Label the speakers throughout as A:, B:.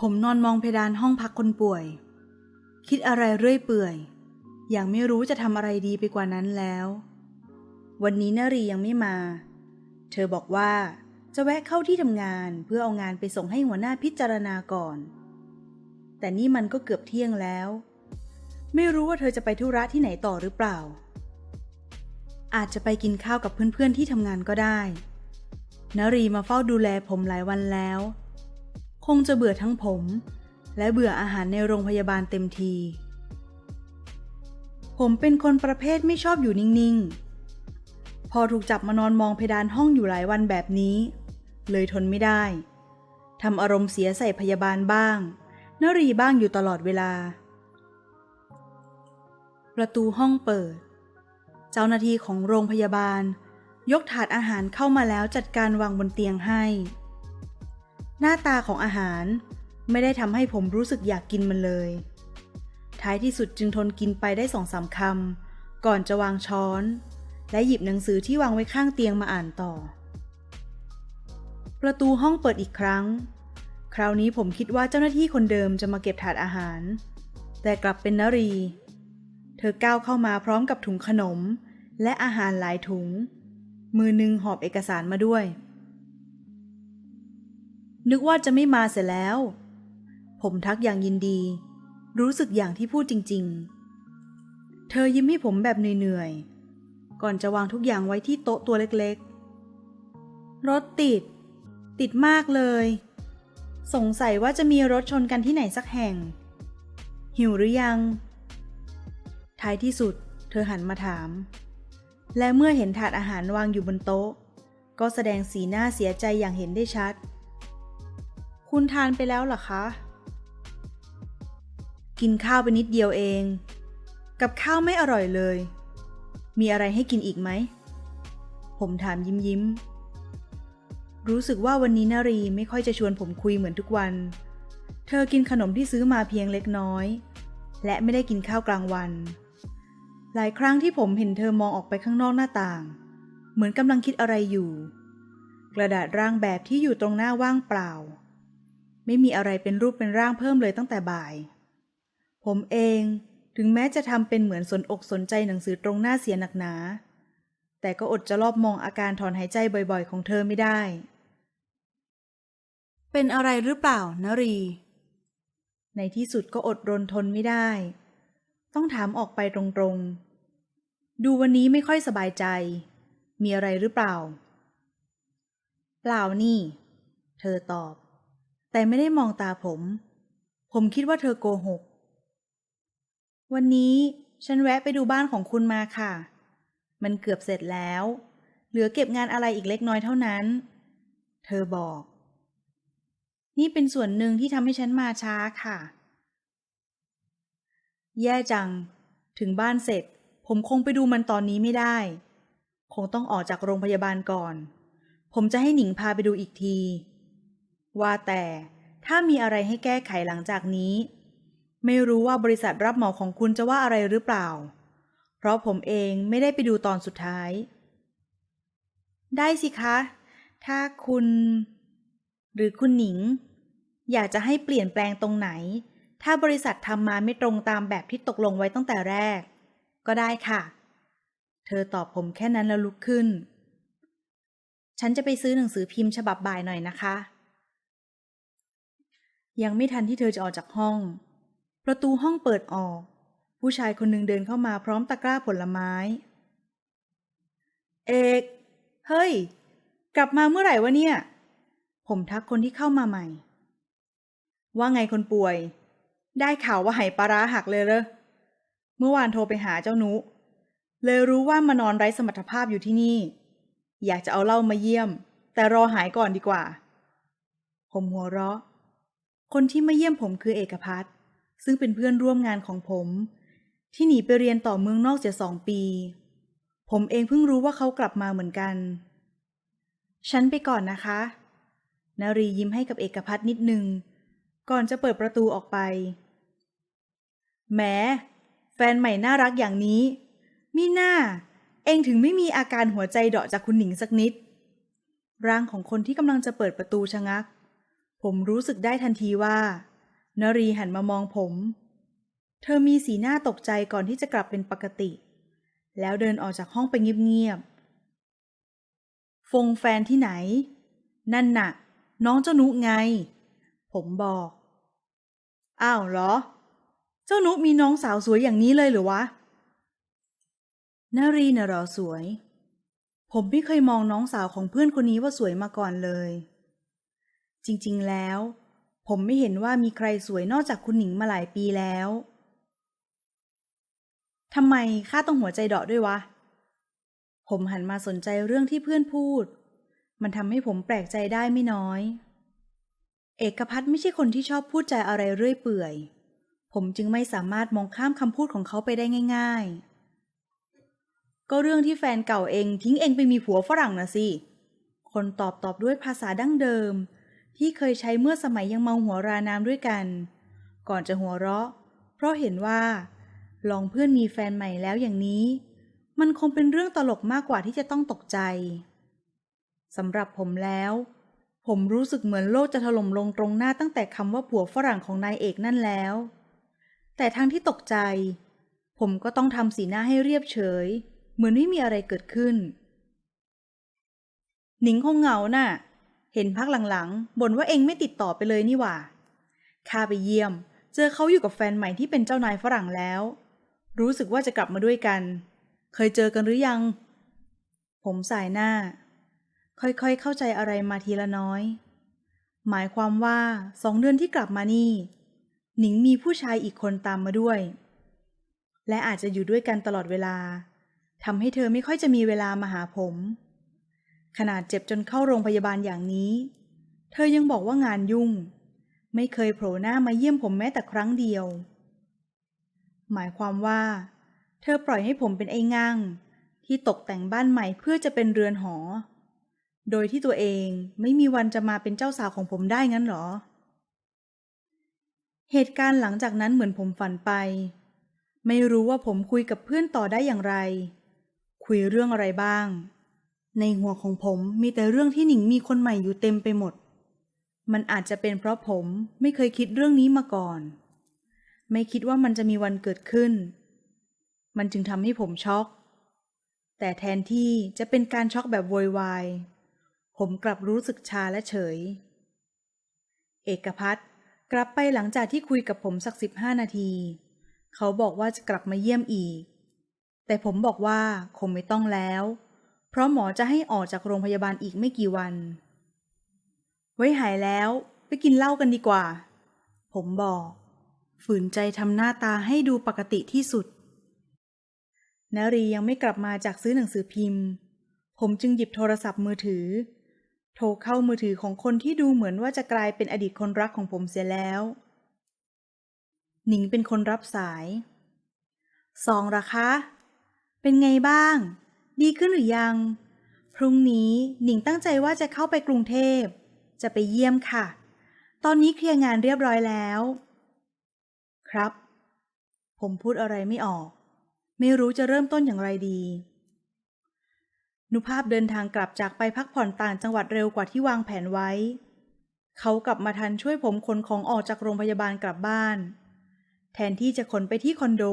A: ผมนอนมองเพดานห้องพักคนป่วย คิดอะไรเรื่อยเปื่อย อย่างไม่รู้จะทำอะไรดีไปกว่านั้นแล้ว วันนี้นารียังไม่มา เธอบอกว่าจะแวะเข้าที่ทำงานเพื่อเอางานไปส่งให้หัวหน้าพิจารณาก่อน แต่นี่มันก็เกือบเที่ยงแล้ว ไม่รู้ว่าเธอจะไปธุระที่ไหนต่อหรือเปล่า อาจจะไปกินข้าวกับเพื่อนๆที่ทำงานก็ได้นรีมาเฝ้าดูแลผมหลายวันแล้ว คงจะเบื่อทั้งผม และเบื่ออาหารในโรงพยาบาลเต็มที ผมเป็นคนประเภทไม่ชอบอยู่นิ่งๆ พอถูกจับมานอนมองเพดานห้องอยู่หลายวันแบบนี้ เลยทนไม่ได้ทำอารมณ์เสียใส่พยาบาลบ้างนรีบ้างอยู่ตลอดเวลา ประตูห้องเปิด เจ้าหน้าที่ของโรงพยาบาล ยกถาดอาหารเข้ามาแล้วจัดการวางบนเตียงให้ หน้าตาของอาหาร ไม่ได้ทำให้ผมรู้สึกอยากกินมันเลย ท้ายที่สุดจึงทนกินไปได้สองสามคำก่อนจะวางช้อน และหยิบหนังสือที่วางไว้ข้างเตียงมาอ่านต่อ ประตูห้องเปิดอีกครั้ง คราวนี้ผมคิดว่าเจ้าหน้าที่คนเดิมจะมาเก็บถาดอาหาร แต่กลับเป็นนรี เธอก้าวเข้ามาพร้อมกับถุงขนม และอาหารหลายถุง มือหนึ่งหอบเอกสารมาด้วย นึกว่าจะไม่มาเสียแล้ว ผมทักอย่างยินดี รู้สึกอย่างที่พูดจริง ๆ เธอยิ้มให้ผมแบบเหนื่อยๆ ก่อนจะวางทุกอย่างไว้ที่โต๊ะตัวเล็กๆ รถติด ติดมากเลย สงสัยว่าจะมีรถชนกันที่ไหนสักแห่ง หิวหรือยัง ท้ายที่สุด เธอหันมาถาม และเมื่อเห็นถาดอาหารวางอยู่บนโต๊ะ ก็แสดงสีหน้าเสียใจอย่างเห็นได้ชัด คุณทานไปแล้วหรอคะ กินข้าวไปนิดเดียวเอง กับข้าวไม่อร่อยเลย มีอะไรให้กินอีกไหม ผมถามยิ้มยิ้ม รู้สึกว่าวันนี้นารีไม่ค่อยจะชวนผมคุยเหมือนทุกวัน เธอกินขนมที่ซื้อมาเพียงเล็กน้อย และไม่ได้กินข้าวกลางวัน หลายครั้งที่ผมเห็นเธอมองออกไปข้างนอกหน้าต่าง เหมือนกำลังคิดอะไรอยู่ กระดาษร่างแบบที่อยู่ตรงหน้าว่างเปล่า ไม่มีอะไรเป็นรูปเป็นร่างเพิ่มเลยตั้งแต่บ่าย ผมเองถึงแม้จะทำเป็นเหมือนสนอกสนใจหนังสือตรงหน้าเสียหนักหนา แต่ก็อดจะรอบมองอาการถอนหายใจบ่อยๆ ของเธอไม่ได้ เป็นอะไรหรือเปล่านรี ในที่สุดก็อดรนทนไม่ได้ ต้องถามออกไปตรงๆ ดูวันนี้ไม่ค่อยสบายใจ มีอะไรหรือเปล่า เปล่านี่ เธอตอบ แต่ไม่ได้มองตาผม ผมคิดว่าเธอโกหก วันนี้ฉันแวะไปดูบ้านของคุณมาค่ะ มันเกือบเสร็จแล้ว เหลือเก็บงานอะไรอีกเล็กน้อยเท่านั้น เธอบอก นี่เป็นส่วนหนึ่งที่ทำให้ฉันมาช้าค่ะ แย่จัง ถึงบ้านเสร็จ ผมคงไปดูมันตอนนี้ไม่ได้ คงต้องออกจากโรงพยาบาลก่อน ผมจะให้หนิงพาไปดูอีกที ว่าแต่ถ้ามีอะไรให้แก้ไขหลังจากนี้ ไม่รู้ว่าบริษัทรับเหมาของคุณจะว่าอะไรหรือเปล่า เพราะผมเองไม่ได้ไปดูตอนสุดท้าย ได้สิคะ ถ้าคุณ หรือคุณหนิง อยากจะให้เปลี่ยนแปลงตรงไหน ถ้าบริษัททำมาไม่ตรงตามแบบที่ตกลงไว้ตั้งแต่แรก ก็ได้ค่ะ เธอตอบผมแค่นั้นแล้วลุกขึ้น ฉันจะไปซื้อหนังสือพิมพ์ฉบับบ่ายหน่อยนะคะ ยังไม่ทันที่เธอจะออกจากห้อง ประตูห้องเปิดออก ผู้ชายคนหนึ่งเดินเข้ามาพร้อมตะกร้าผลไม้ เอก เฮ้ย กลับมาเมื่อไหร่วะเนี่ย ผมทักคนที่เข้ามาใหม่ ว่าไงคนป่วย ได้ข่าวว่าไหปลาร้าหักเลยเหรอ เมื่อวานโทรไปหาเจ้านุ เลยรู้ว่ามานอนไร้สมรรถภาพอยู่ที่นี่ อยากจะเอาเหล้ามาเยี่ยม แต่รอหายก่อนดีกว่า ผมหัวเราะ คนที่มาเยี่ยมผมคือเอกพัฒน์ซึ่งเป็นเพื่อนร่วมงานของผม ที่หนีไปเรียนต่อเมืองนอกเสียสองปี ผมเองเพิ่งรู้ว่าเขากลับมาเหมือนกัน ฉันไปก่อนนะคะนารียิ้มให้กับเอกพัฒน์นิดนึง ก่อนจะเปิดประตูออกไป แหม แฟนใหม่น่ารักอย่างนี้ มีหน้า เองถึงไม่มีอาการหัวใจเดาะจากคุณหนิงสักนิด ร่างของคนที่กำลังจะเปิดประตูชะงัก ผมรู้สึกได้ทันทีว่า นรีหันมามองผม เธอมีสีหน้าตกใจก่อนที่จะกลับเป็นปกติ แล้วเดินออกจากห้องไปเงียบๆ ฟงแฟนที่ไหน นั่นน่ะ น้องเจ้านุไง ผมบอก อ้าวเหรอ เจ้านุมีน้องสาวสวยอย่างนี้เลยหรือวะนารีน่ะหรอสวย ผมไม่เคยมองน้องสาวของเพื่อนคนนี้ว่าสวยมาก่อนเลย จริงๆ แล้ว ผมไม่เห็นว่ามีใครสวยนอกจากคุณหนิงมาหลายปีแล้วทำไมข้าต้องหัวใจเดาะด้วยวะ ผมหันมาสนใจเรื่องที่เพื่อนพูด มันทำให้ผมแปลกใจได้ไม่น้อย เอกพัฒน์ไม่ใช่คนที่ชอบพูดใจอะไรเรื่อยเปื่อย ผมจึงไม่สามารถมองข้ามคำพูดของเขาไปได้ง่าย ๆ ก็เรื่องที่แฟนเก่าเองทิ้งเองไปมีผัวฝรั่งนะสิ คนตอบตอบด้วยภาษาดั้งเดิม ที่เคยใช้เมื่อสมัยยังเมาหัวราน้ำด้วยกัน ก่อนจะหัวเราะ เพราะเห็นว่า ลองเพื่อนมีแฟนใหม่แล้วอย่างนี้ มันคงเป็นเรื่องตลกมากกว่าที่จะต้องตกใจสำหรับผมแล้ว ผมรู้สึกเหมือนโลกจะถล่มลงตรงหน้าตั้งแต่คำว่าผัวฝรั่งของนายเอกนั่นแล้ว แต่ทั้งที่ตกใจ ผมก็ต้องทำสีหน้าให้เรียบเฉย เหมือนไม่มีอะไรเกิดขึ้น หนิงคงเหงาน่ะ เห็นพักหลังๆบ่นว่าเองไม่ติดต่อไปเลยนี่หว่าข้าไปเยี่ยม เจอเขาอยู่กับแฟนใหม่ที่เป็นเจ้านายฝรั่งแล้ว รู้สึกว่าจะกลับมาด้วยกัน เคยเจอกันหรือยัง ผมสายหน้า ค่อยๆเข้าใจอะไรมาทีละน้อย หมายความว่าสองเดือนที่กลับมานี่ หนิงมีผู้ชายอีกคนตามมาด้วย และอาจจะอยู่ด้วยกันตลอดเวลาทำให้เธอไม่ค่อยจะมีเวลามาหาผม ขนาดเจ็บจนเข้าโรงพยาบาลอย่างนี้ เธอยังบอกว่างานยุ่ง ไม่เคยโผล่หน้ามาเยี่ยมผมแม้แต่ครั้งเดียว หมายความว่า เธอปล่อยให้ผมเป็นไอ้ง่าง ที่ตกแต่งบ้านใหม่เพื่อจะเป็นเรือนหอ โดยที่ตัวเองไม่มีวันจะมาเป็นเจ้าสาวของผมได้งั้นหรอ เหตุการณ์หลังจากนั้นเหมือนผมฝันไป ไม่รู้ว่าผมคุยกับเพื่อนต่อได้อย่างไร คุยเรื่องอะไรบ้าง ในหัวของผมมีแต่เรื่องที่หนิงมีคนใหม่อยู่เต็มไปหมด มันอาจจะเป็นเพราะผมไม่เคยคิดเรื่องนี้มาก่อน ไม่คิดว่ามันจะมีวันเกิดขึ้น มันจึงทำให้ผมช็อก แต่แทนที่จะเป็นการช็อกแบบโวยวาย ผมกลับรู้สึกชาและเฉย เอกพัฒน์กลับไปหลังจากที่คุยกับผมสักสิบห้านาที เขาบอกว่าจะกลับมาเยี่ยมอีก แต่ผมบอกว่าคงไม่ต้องแล้วเพราะหมอจะให้ออกจากโรงพยาบาลอีกไม่กี่วัน ไว้หายแล้วไปกินเหล้ากันดีกว่า ผมบอก ฝืนใจทำหน้าตาให้ดูปกติที่สุดนรียังไม่กลับมาจากซื้อหนังสือพิมพ์ ผมจึงหยิบโทรศัพท์มือถือ โทรเข้ามือถือของคนที่ดูเหมือนว่าจะกลายเป็นอดีตคนรักของผมเสียแล้ว หนิงเป็นคนรับสาย สองระคะ เป็นไงบ้าง ดีขึ้นหรือยัง พรุ่งนี้หนิงตั้งใจว่าจะเข้าไปกรุงเทพ จะไปเยี่ยมค่ะ ตอนนี้เคลียร์งานเรียบร้อยแล้ว ครับ ผมพูดอะไรไม่ออก ไม่รู้จะเริ่มต้นอย่างไรดี นุภาพเดินทางกลับจากไปพักผ่อนต่างจังหวัดเร็วกว่าที่วางแผนไว้ เขากลับมาทันช่วยผมขนของออกจากโรงพยาบาลกลับบ้าน แทนที่จะขนไปที่คอนโด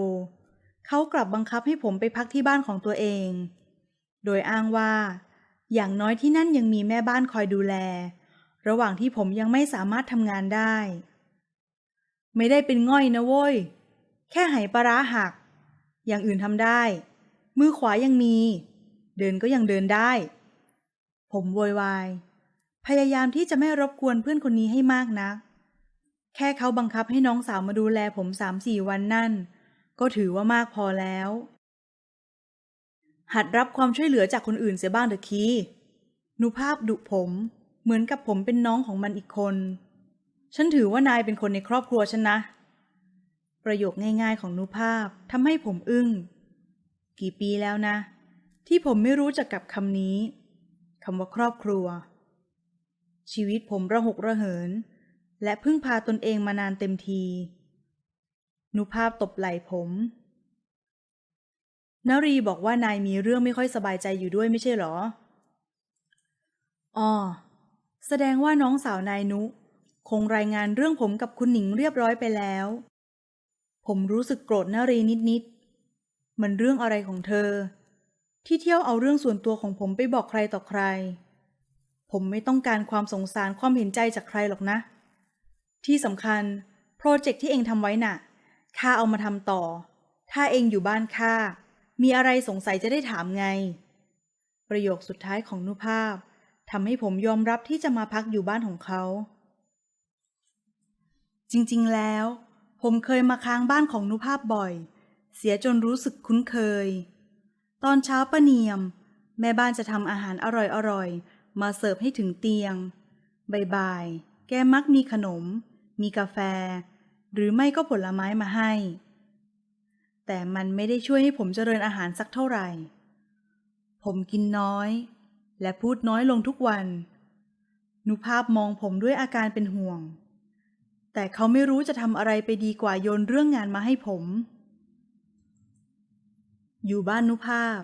A: เขากลับบังคับให้ผมไปพักที่บ้านของตัวเอง โดยอ้างว่า อย่างน้อยที่นั่นยังมีแม่บ้านคอยดูแล ระหว่างที่ผมยังไม่สามารถทำงานได้ ไม่ได้เป็นง่อยนะโว้ย แค่ไหปลาร้าหัก อย่างอื่นทำได้ มือขวายังมี เดินก็ยังเดินได้ ผมโวยวาย พยายามที่จะไม่รบกวนเพื่อนคนนี้ให้มากนะัก แค่เขาบังคับให้น้องสาวมาดูแลผมสามสี่วันนั่น ก็ถือว่ามากพอแล้ว หัดรับความช่วยเหลือจากคนอื่นเสียบ้างเถอะคีนุภาพดุผม เหมือนกับผมเป็นน้องของมันอีกคน ฉันถือว่านายเป็นคนในครอบครัวฉันนะ ประโยคง่ายๆของนุภาพทำให้ผมอึง้ง กี่ปีแล้วนะ ที่ผมไม่รู้จักกับคำนี้คำว่าครอบครัว ชีวิตผมระหกระเหิน และพึ่งพาตนเองมานานเต็มทีนุภาพตบไหล่ผม นรีบอกว่านายมีเรื่องไม่ค่อยสบายใจอยู่ด้วยไม่ใช่หรอ อ๋อ แสดงว่าน้องสาวนายนุ คงรายงานเรื่องผมกับคุณหนิงเรียบร้อยไปแล้ว ผมรู้สึกโกรธนารีนิดๆ มันเรื่องอะไรของเธอ ที่เที่ยวเอาเรื่องส่วนตัวของผมไปบอกใครต่อใคร ผมไม่ต้องการความสงสารความเห็นใจจากใครหรอกนะ ที่สำคัญ โปรเจกต์ที่เองทำไว้น่ะข้าเอามาทำต่อ ถ้าเองอยู่บ้านข้า มีอะไรสงสัยจะได้ถามไง ประโยคสุดท้ายของนุภาพทำให้ผมยอมรับที่จะมาพักอยู่บ้านของเขา จริงๆแล้ว ผมเคยมาค้างบ้านของนุภาพบ่อย เสียจนรู้สึกคุ้นเคย ตอนเช้าป้าเนียม แม่บ้านจะทำอาหารอร่อยๆ มาเสิร์ฟให้ถึงเตียงบ่ายๆแกมักมีขนม มีกาแฟ หรือไม่ก็ผลไม้มาให้ แต่มันไม่ได้ช่วยให้ผมเจริญอาหารสักเท่าไหร่ ผมกินน้อย และพูดน้อยลงทุกวันนุภาพมองผมด้วยอาการเป็นห่วง แต่เขาไม่รู้จะทำอะไรไปดีกว่าโยนเรื่องงานมาให้ผม อยู่บ้านนุภาพ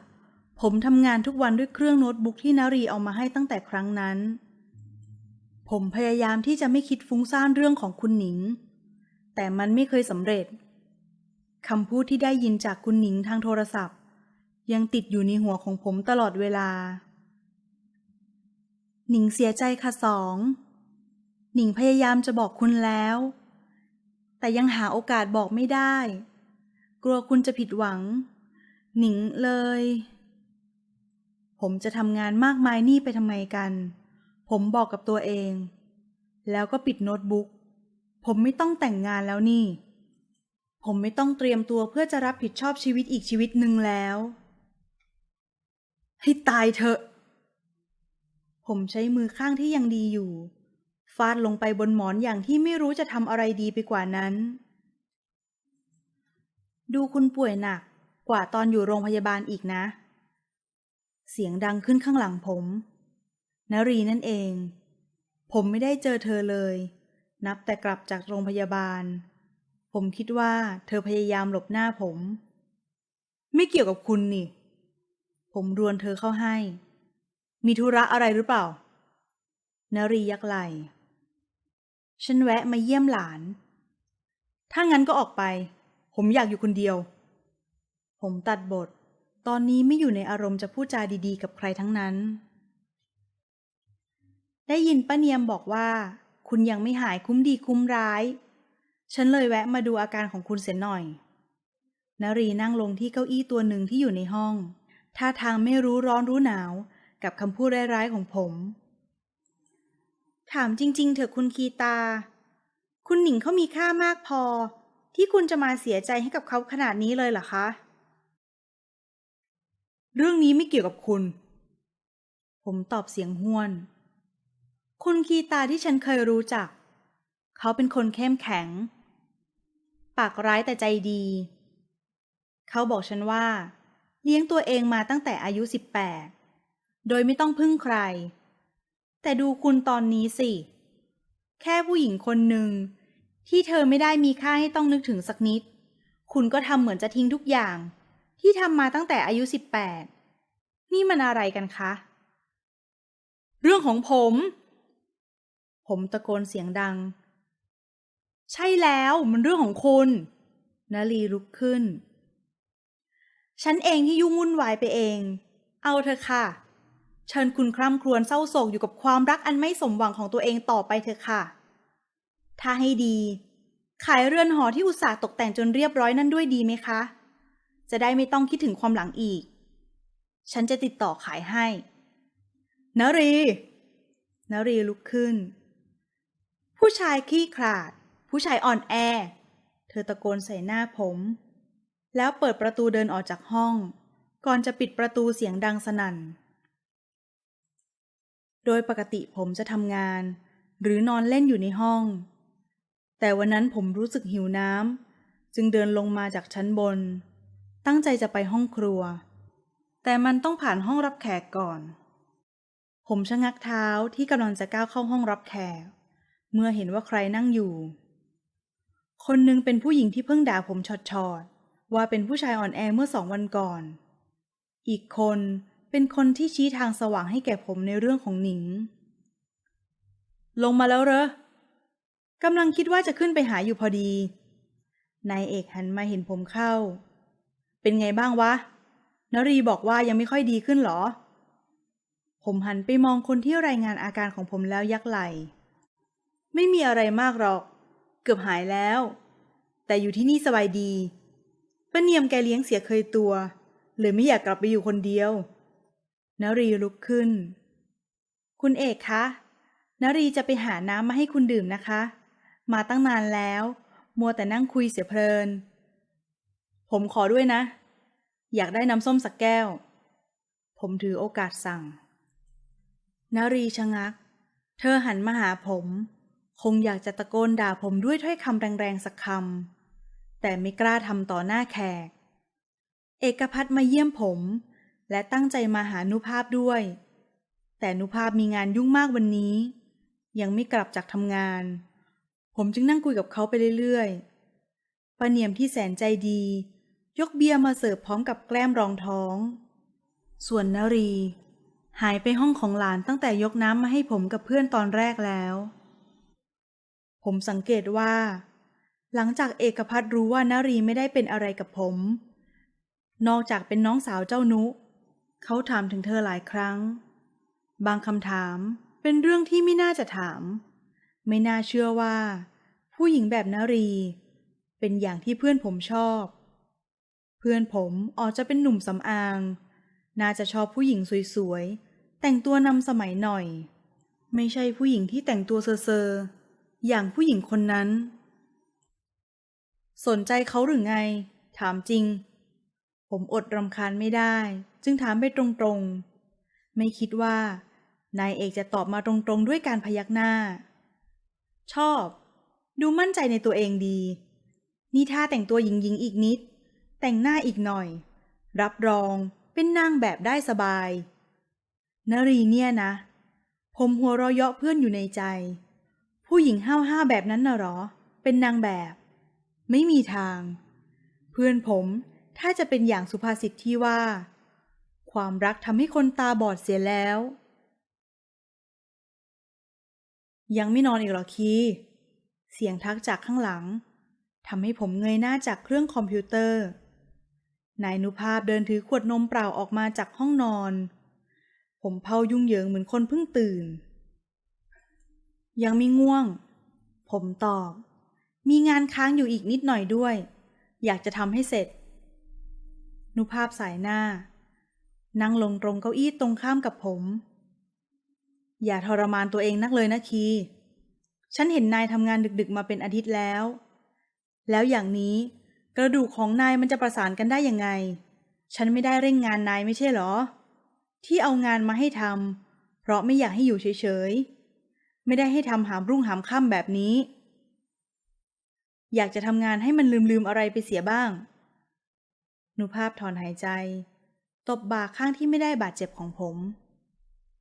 A: ผมทำงานทุกวันด้วยเครื่องโน้ตบุ๊กที่นารีเอามาให้ตั้งแต่ครั้งนั้น ผมพยายามที่จะไม่คิดฟุ้งซ่านเรื่องของคุณหนิง แต่มันไม่เคยสำเร็จ คำพูดที่ได้ยินจากคุณหนิงทางโทรศัพท์ ยังติดอยู่ในหัวของผมตลอดเวลา หนิงเสียใจค่ะสอง หนิงพยายามจะบอกคุณแล้ว แต่ยังหาโอกาสบอกไม่ได้ กลัวคุณจะผิดหวัง หนิงเลย ผมจะทำงานมากมายนี่ไปทำไมกัน ผมบอกกับตัวเอง แล้วก็ปิดโน้ตบุ๊ก ผมไม่ต้องแต่งงานแล้วนี่ ผมไม่ต้องเตรียมตัวเพื่อจะรับผิดชอบชีวิตอีกชีวิตหนึ่งแล้ว ให้ตายเถอะ ผมใช้มือข้างที่ยังดีอยู่ ฟาดลงไปบนหมอนอย่างที่ไม่รู้จะทำอะไรดีไปกว่านั้น ดูคุณป่วยหนักกว่าตอนอยู่โรงพยาบาลอีกนะ เสียงดังขึ้นข้างหลังผมนรีนั่นเอง ผมไม่ได้เจอเธอเลย นับแต่กลับจากโรงพยาบาล ผมคิดว่าเธอพยายามหลบหน้าผม ไม่เกี่ยวกับคุณนี่ ผมรวนเธอเข้าให้ มีธุระอะไรหรือเปล่า นรียักไหลฉันแวะมาเยี่ยมหลาน ถ้างั้นก็ออกไป ผมอยากอยู่คนเดียว ผมตัดบท ตอนนี้ไม่อยู่ในอารมณ์จะพูดจาดีๆ กับใครทั้งนั้น ได้ยินป้าเนียมบอกว่า คุณยังไม่หายคุ้มดีคุ้มร้าย ฉันเลยแวะมาดูอาการของคุณเสียหน่อยนรีนั่งลงที่เก้าอี้ตัวหนึ่งที่อยู่ในห้อง ท่าทางไม่รู้ร้อนรู้หนาว กับคำพูดร้ายๆของผม ถามจริง ๆ เถอะคุณคีตา คุณหนิงเขามีค่ามากพอ ที่คุณจะมาเสียใจให้กับเขาขนาดนี้เลยเหรอคะ เรื่องนี้ไม่เกี่ยวกับคุณ ผมตอบเสียงห้วน คุณคีตาที่ฉันเคยรู้จัก เขาเป็นคนเข้มแข็ง ปากร้ายแต่ใจดี เขาบอกฉันว่า เลี้ยงตัวเองมาตั้งแต่อายุสิบแปดโดยไม่ต้องพึ่งใคร แต่ดูคุณตอนนี้สิ แค่ผู้หญิงคนหนึ่ง ที่เธอไม่ได้มีค่าให้ต้องนึกถึงสักนิด คุณก็ทำเหมือนจะทิ้งทุกอย่าง ที่ทำมาตั้งแต่อายุสิบแปดนี่มันอะไรกันคะ เรื่องของผม ผมตะโกนเสียงดัง ใช่แล้วมันเรื่องของคุณนาลีลุกขึ้น ฉันเองที่ยุ่งวุ่นวายไปเอง เอาเถอะค่ะ เชิญคุณคร่ำครวญเศร้าโศกอยู่กับความรักอันไม่สมหวังของตัวเองต่อไปเถอะค่ะ ถ้าให้ดี ขายเรือนหอที่อุตส่าห์ตกแต่งจนเรียบร้อยนั่นด้วยดีไหมคะ จะได้ไม่ต้องคิดถึงความหลังอีก ฉันจะติดต่อขายให้นรีนรีลุกขึ้น ผู้ชายขี้ขลาด ผู้ชายอ่อนแอ เธอตะโกนใส่หน้าผม แล้วเปิดประตูเดินออกจากห้อง ก่อนจะปิดประตูเสียงดังสนั่น โดยปกติผมจะทำงาน หรือนอนเล่นอยู่ในห้อง แต่วันนั้นผมรู้สึกหิวน้ำจึงเดินลงมาจากชั้นบน ตั้งใจจะไปห้องครัว แต่มันต้องผ่านห้องรับแขกก่อน ผมชะงักเท้าที่กำลังจะก้าวเข้าห้องรับแขกเมื่อเห็นว่าใครนั่งอยู่ คนหนึ่งเป็นผู้หญิงที่เพิ่งด่าผมชอดๆว่าเป็นผู้ชายอ่อนแอเมื่อสองวันก่อน อีกคนเป็นคนที่ชี้ทางสว่างให้แก่ผมในเรื่องของหนิง ลงมาแล้วเหรอกำลังคิดว่าจะขึ้นไปหาอยู่พอดี นายเอกหันมาเห็นผมเข้า เป็นไงบ้างวะนรีบอกว่ายังไม่ค่อยดีขึ้นเหรอ ผมหันไปมองคนที่รายงานอาการของผมแล้วยักไหล ไม่มีอะไรมากหรอก เกือบหายแล้ว แต่อยู่ที่นี่สบายดีป้าเนียมแกเลี้ยงเสียเคยตัวเลยไม่อยากกลับไปอยู่คนเดียว นรีลุกขึ้น คุณเอกคะนรีจะไปหาน้ำมาให้คุณดื่มนะคะ มาตั้งนานแล้ว มัวแต่นั่งคุยเสียเพลิน ผมขอด้วยนะ อยากได้น้ำส้มสักแก้ว ผมถือโอกาสสั่งนรีชะงัก เธอหันมาหาผม คงอยากจะตะโกนด่าผมด้วยถ้อยคำแรงๆสักคำแต่ไม่กล้าทำต่อหน้าแขก เอกพัฒน์มาเยี่ยมผม และตั้งใจมาหานุภาพด้วย แต่นุภาพมีงานยุ่งมากวันนี้ ยังไม่กลับจากทำงาน ผมจึงนั่งคุยกับเขาไปเรื่อยๆป้าเนียมที่แสนใจดี ยกเบียร์มาเสิร์ฟพร้อมกับแกล้มรองท้อง ส่วนนรี หายไปห้องของหลานตั้งแต่ยกน้ำมาให้ผมกับเพื่อนตอนแรกแล้ว ผมสังเกตว่า หลังจากเอกพัฒรู้ว่านารีไม่ได้เป็นอะไรกับผม นอกจากเป็นน้องสาวเจ้านุ เขาถามถึงเธอหลายครั้ง บางคำถามเป็นเรื่องที่ไม่น่าจะถาม ไม่น่าเชื่อว่า ผู้หญิงแบบนารี เป็นอย่างที่เพื่อนผมชอบ เพื่อนผมออกจะเป็นหนุ่มสำอาง น่าจะชอบผู้หญิงสวยๆ แต่งตัวนำสมัยหน่อย ไม่ใช่ผู้หญิงที่แต่งตัวเซอร์ อย่างผู้หญิงคนนั้น สนใจเขาหรือไง ถามจริง ผมอดรำคาญไม่ได้ จึงถามไปตรงๆ ไม่คิดว่า นายเอกจะตอบมาตรงๆด้วยการพยักหน้า ชอบ ดูมั่นใจในตัวเองดี นี่ถ้าแต่งตัวหญิงๆอีกนิด แต่งหน้าอีกหน่อย รับรองเป็นนางแบบได้สบาย นรีเนี่ยนะ ผมหัวเราะเยาะเพื่อนอยู่ในใจ ผู้หญิงห้าวห้าแบบนั้นน่ะหรอ เป็นนางแบบ ไม่มีทาง เพื่อนผมถ้าจะเป็นอย่างสุภาษิตที่ว่า ความรักทำให้คนตาบอดเสียแล้ว ยังไม่นอนอีกหรอคี เสียงทักจากข้างหลังทำให้ผมเงยหน้าจากเครื่องคอมพิวเตอร์ นายนุภาพเดินถือขวดนมเปล่าออกมาจากห้องนอน ผมเผายุ่งเหยิงเหมือนคนเพิ่งตื่น ยังไม่ง่วง ผมตอบ มีงานค้างอยู่อีกนิดหน่อยด้วย อยากจะทำให้เสร็จ นุภาพสายหน้า นั่งลงตรงเก้าอี้ตรงข้ามกับผม อย่าทรมานตัวเองนักเลยนะคี ฉันเห็นนายทำงานดึกๆมาเป็นอาทิตย์แล้ว แล้วอย่างนี้กระดูกของนายมันจะประสานกันได้ยังไง ฉันไม่ได้เร่งงานนายไม่ใช่เหรอ ที่เอางานมาให้ทำเพราะไม่อยากให้อยู่เฉยๆ ไม่ได้ให้ทำหามรุ่งหามค่ำแบบนี้ อยากจะทำงานให้มันลืมๆอะไรไปเสียบ้างนุภาพถอนหายใจ ตบบ่าข้างที่ไม่ได้บาดเจ็บของผม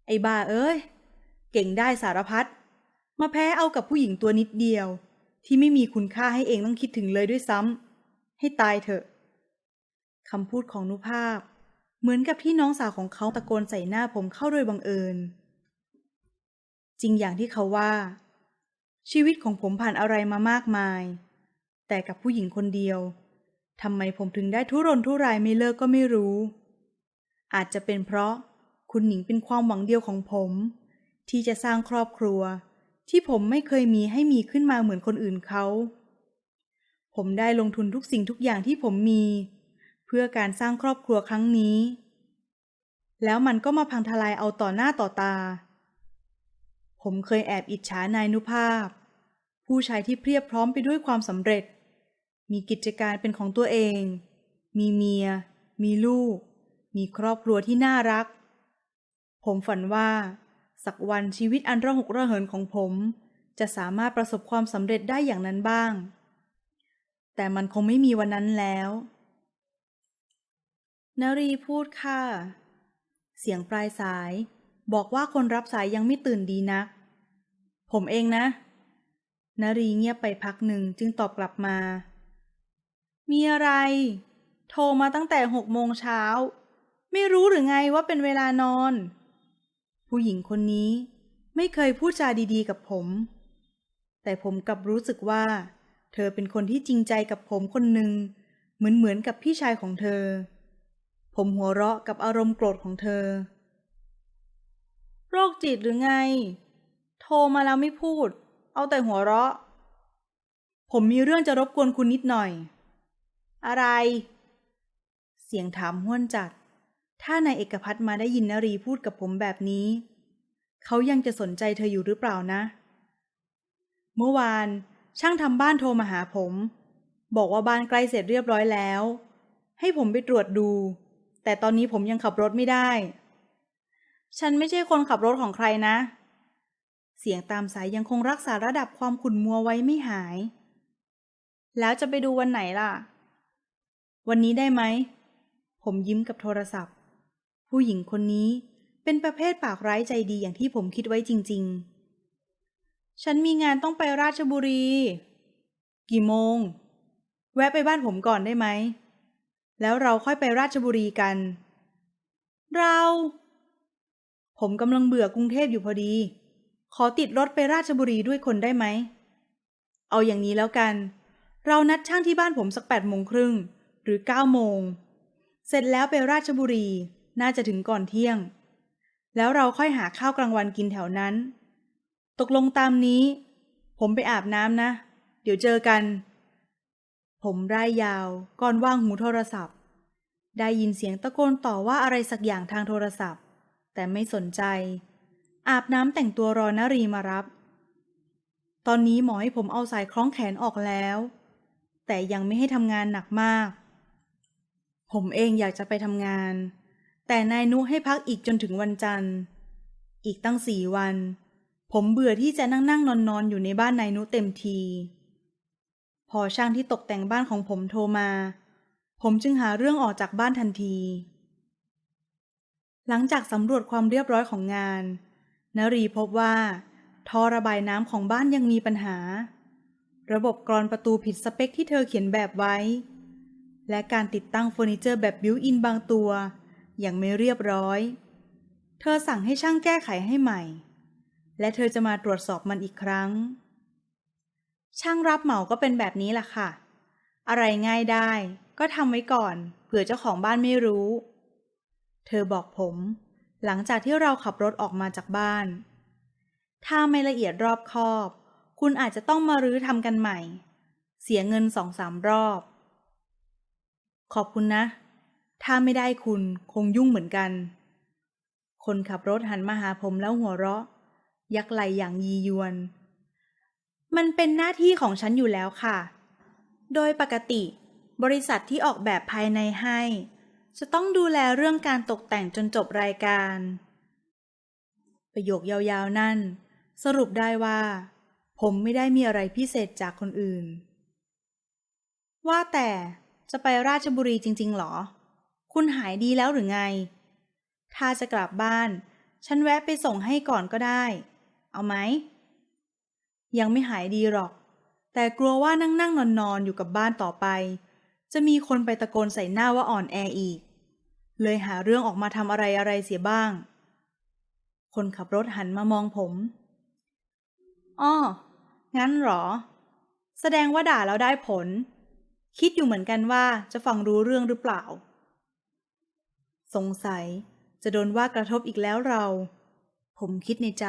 A: ไอ้บ้าเอ้ย เก่งได้สารพัด มาแพ้เอากับผู้หญิงตัวนิดเดียว ที่ไม่มีคุณค่าให้เองต้องคิดถึงเลยด้วยซ้ำ ให้ตายเถอะคำพูดของนุภาพ เหมือนกับที่น้องสาวของเขาตะโกนใส่หน้าผมเข้าโดยบังเอิญ จริงอย่างที่เขาว่า ชีวิตของผมผ่านอะไรมามากมาย แต่กับผู้หญิงคนเดียวทำไมผมถึงได้ทุรนทุรายไม่เลิกก็ไม่รู้ อาจจะเป็นเพราะคุณหญิงเป็นความหวังเดียวของผม ที่จะสร้างครอบครัว ที่ผมไม่เคยมีให้มีขึ้นมาเหมือนคนอื่นเขา ผมได้ลงทุนทุกสิ่งทุกอย่างที่ผมมี เพื่อการสร้างครอบครัวครั้งนี้ แล้วมันก็มาพังทลายเอาต่อหน้าต่อตา ผมเคยแอบอิจฉานายนุภาพ ผู้ชายที่เพียบพร้อมไปด้วยความสำเร็จ มีกิจการเป็นของตัวเอง มีเมีย มีลูก มีครอบครัวที่น่ารัก ผมฝันว่า สักวันชีวิตอันระหกระเหินของผม จะสามารถประสบความสำเร็จได้อย่างนั้นบ้าง แต่มันคงไม่มีวันนั้นแล้วนารีพูดค่ะ เสียงปลายสาย บอกว่าคนรับสายยังไม่ตื่นดีนัก ผมเองนะนารีเงียบไปพักหนึ่งจึงตอบกลับมา มีอะไร โทรมาตั้งแต่หกโมงเช้า ไม่รู้หรือไงว่าเป็นเวลานอน ผู้หญิงคนนี้ไม่เคยพูดจาดีๆกับผม แต่ผมกลับรู้สึกว่า เธอเป็นคนที่จริงใจกับผมคนหนึ่งเหมือนเหมือนกับพี่ชายของเธอ ผมหัวเราะกับอารมณ์โกรธของเธอ โรคจิตหรือไง โทรมาแล้วไม่พูด เอาแต่หัวเราะ ผมมีเรื่องจะรบกวนคุณนิดหน่อย อะไร เสียงถามห้วนจัด ถ้านายเอกพัฒน์มาได้ยินนรีพูดกับผมแบบนี้ เขายังจะสนใจเธออยู่หรือเปล่านะ เมื่อวานช่างทำบ้านโทรมาหาผม บอกว่าบ้านใกล้เสร็จเรียบร้อยแล้ว ให้ผมไปตรวจดู แต่ตอนนี้ผมยังขับรถไม่ได้ ฉันไม่ใช่คนขับรถของใครนะ เสียงตามสายยังคงรักษาระดับความขุ่นมัวไว้ไม่หาย แล้วจะไปดูวันไหนล่ะ วันนี้ได้ไหม ผมยิ้มกับโทรศัพท์ ผู้หญิงคนนี้เป็นประเภทปากร้ายใจดีอย่างที่ผมคิดไว้จริง ๆ ฉันมีงานต้องไปราชบุรี กี่โมง แวะไปบ้านผมก่อนได้ไหม แล้วเราค่อยไปราชบุรีกัน เรา ผมกำลังเบื่อกรุงเทพอยู่พอดี ขอติดรถไปราชบุรีด้วยคนได้ไหม เอาอย่างนี้แล้วกัน เรานัดช่างที่บ้านผมสักแปดโมงครึ่งหรือเก้าโมง เสร็จแล้วไปราชบุรี น่าจะถึงก่อนเที่ยง แล้วเราค่อยหาข้าวกลางวันกินแถวนั้น ตกลงตามนี้ ผมไปอาบน้ำนะ เดี๋ยวเจอกัน ผมร่ายยาวก่อนว่างหูโทรศัพท์ ได้ยินเสียงตะโกนต่อว่าอะไรสักอย่างทางโทรศัพท์ แต่ไม่สนใจ อาบน้ำแต่งตัวรอนารีมารับ ตอนนี้หมอให้ผมเอาสายคล้องแขนออกแล้ว แต่ยังไม่ให้ทำงานหนักมาก ผมเองอยากจะไปทำงาน แต่นายนุให้พักอีกจนถึงวันจันทร์ อีกตั้งสี่วัน ผมเบื่อที่จะนั่งนั่งนอนนอนอยู่ในบ้านนายนุเต็มที พอช่างที่ตกแต่งบ้านของผมโทรมา ผมจึงหาเรื่องออกจากบ้านทันที หลังจากสำรวจความเรียบร้อยของงาน นรีพบว่า ท่อระบายน้ำของบ้านยังมีปัญหา ระบบกรอนประตูผิดสเปคที่เธอเขียนแบบไว้ และการติดตั้งเฟอร์นิเจอร์แบบบิวอินบางตัวยังไม่เรียบร้อย เธอสั่งให้ช่างแก้ไขให้ใหม่ และเธอจะมาตรวจสอบมันอีกครั้ง ช่างรับเหมาก็เป็นแบบนี้แหละค่ะ อะไรง่ายได้ก็ทำไว้ก่อน เผื่อเจ้าของบ้านไม่รู้ เธอบอกผม หลังจากที่เราขับรถออกมาจากบ้าน ถ้าไม่ละเอียดรอบคอบ คุณอาจจะต้องมารื้อทำกันใหม่ เสียเงินสองสามรอบ ขอบคุณนะ ถ้าไม่ได้คุณคงยุ่งเหมือนกัน คนขับรถหันมาหาผมแล้วหัวเราะ ยักไหลอย่างยียวน มันเป็นหน้าที่ของฉันอยู่แล้วค่ะ โดยปกติ บริษัทที่ออกแบบภายในให้ จะต้องดูแลเรื่องการตกแต่งจนจบรายการ ประโยคยาวๆนั่น สรุปได้ว่า ผมไม่ได้มีอะไรพิเศษจากคนอื่น ว่าแต่จะไปราชบุรีจริง ๆ หรอ คุณหายดีแล้วหรือไง ถ้าจะกลับบ้าน ฉันแวะไปส่งให้ก่อนก็ได้ เอาไหม ยังไม่หายดีหรอก แต่กลัวว่านั่งนั่งนอนนอนๆอยู่กับบ้านต่อไปจะมีคนไปตะโกนใส่หน้าว่าอ่อนแออีก เลยหาเรื่องออกมาทำอะไรอะไรเสียบ้าง คนขับรถหันมามองผม อ้อ งั้นหรอ แสดงว่าด่าแล้วได้ผล คิดอยู่เหมือนกันว่าจะฟังรู้เรื่องหรือเปล่า สงสัยจะโดนว่ากระทบอีกแล้วเรา ผมคิดในใจ